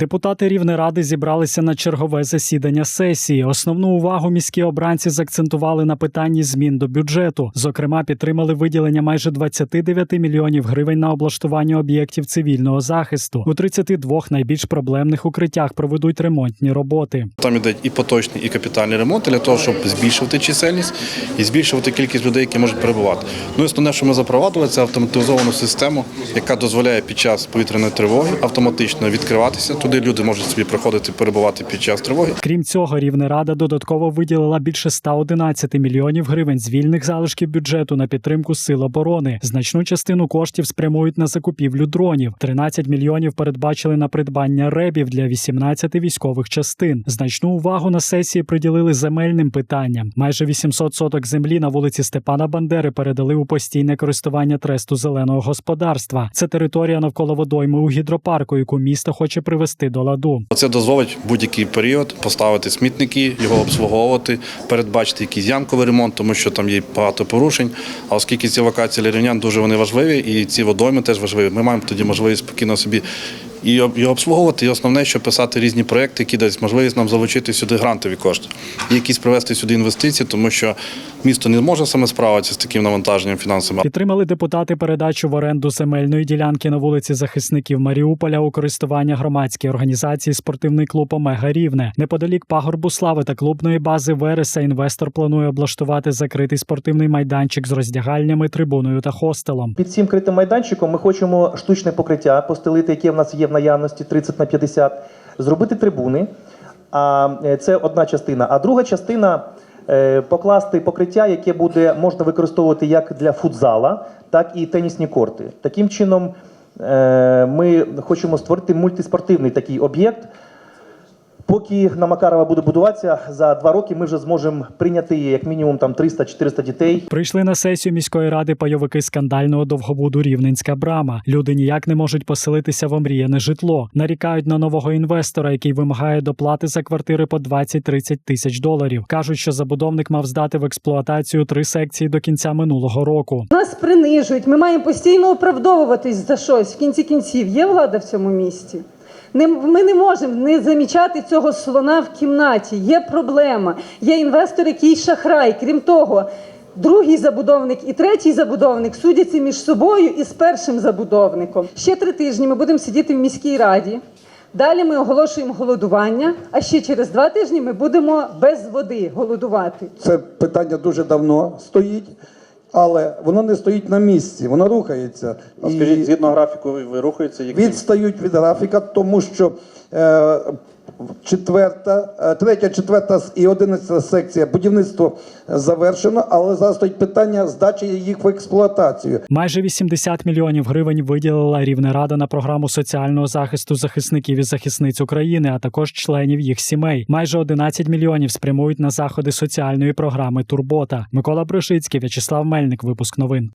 Депутати Рівнеради зібралися на чергове засідання сесії. Основну увагу міські обранці закцентували на питанні змін до бюджету. Зокрема, підтримали виділення майже 29 мільйонів гривень на облаштування об'єктів цивільного захисту. У 32 найбільш проблемних укриттях проведуть ремонтні роботи. Там ідуть і поточні, і капітальні ремонти для того, щоб збільшувати чисельність і збільшувати кількість людей, які можуть перебувати. Ну основне, що ми запровадили, це автоматизовану систему, яка дозволяє під час повітряної тривоги автоматично відкриватися. Туди люди можуть собі приходити перебувати під час тривоги. Крім цього, Рівнерада додатково виділила більше 111 мільйонів гривень з вільних залишків бюджету на підтримку сил оборони. Значну частину коштів спрямують на закупівлю дронів. 13 мільйонів передбачили на придбання ребів для 18 військових частин. Значну увагу на сесії приділили земельним питанням. Майже 800 соток землі на вулиці Степана Бандери передали у постійне користування тресту зеленого господарства. Це територія навколо водойми у гідропарку, яку місто хоче привести до ладу. Це дозволить будь-який період поставити смітники, його обслуговувати, передбачити якийсь ямковий ремонт, тому що там є багато порушень. А оскільки ці локації для рівнян дуже вони важливі, і ці водойми теж важливі, ми маємо тоді можливість спокійно собі і і обслуговувати. І основне, що писати різні проекти, які дасть можливість нам залучити сюди грантові кошти, і якісь привести сюди інвестиції, тому що місто не може саме справитися з таким навантаженням фінансовим. Підтримали депутати передачу в оренду земельної ділянки на вулиці захисників Маріуполя у користування громадській організації спортивний клуб Омега Рівне. Неподалік пагорбу слави та клубної бази Вереса інвестор планує облаштувати закритий спортивний майданчик з роздягальнями, трибуною та хостелом. Під цим критим майданчиком ми хочемо штучне покриття постелити, яке в нас є в наявності 30 на 50, зробити трибуни. А е, це одна частина. А друга частина е, покласти покриття, яке буде можна використовувати як для футзала, так і тенісні корти. Таким чином, е, ми хочемо створити мультиспортивний такий об'єкт. Поки на Макарова буде будуватися, за два роки ми вже зможемо прийняти як мінімум там 300-400 дітей. Прийшли на сесію міської ради пайовики скандального довгобуду Рівненська брама. Люди ніяк не можуть поселитися в омріяне житло. Нарікають на нового інвестора, який вимагає доплати за квартири по 20-30 тисяч доларів. кажуть, що забудовник мав здати в експлуатацію три секції до кінця минулого року. Нас принижують. Ми маємо постійно оправдовуватись за щось. В кінці кінців є влада в цьому місті. Ми не можемо не замічати цього слона в кімнаті. Є проблема. Є інвестор, який шахрай. Крім того, другий забудовник і третій забудовник судяться між собою і з першим забудовником. Ще три тижні ми будемо сидіти в міській раді. Далі ми оголошуємо голодування, а ще через два тижні ми будемо без води голодувати. Це питання дуже давно стоїть, але воно не стоїть на місці, воно рухається. А скажіть, згідно графіку, ви, ви рухаєтеся відстають від графіка, тому що четверта, е, третя, четверта і одинадцята секція будівництво завершено, але зараз стоїть питання здачі їх в експлуатацію. Майже 80 мільйонів гривень виділила Рівнерада на програму соціального захисту захисників і захисниць України, а також членів їх сімей. Майже 11 мільйонів спрямують на заходи соціальної програми Турбота. Микола Бришицький, В'ячеслав Мельник. Випуск новин.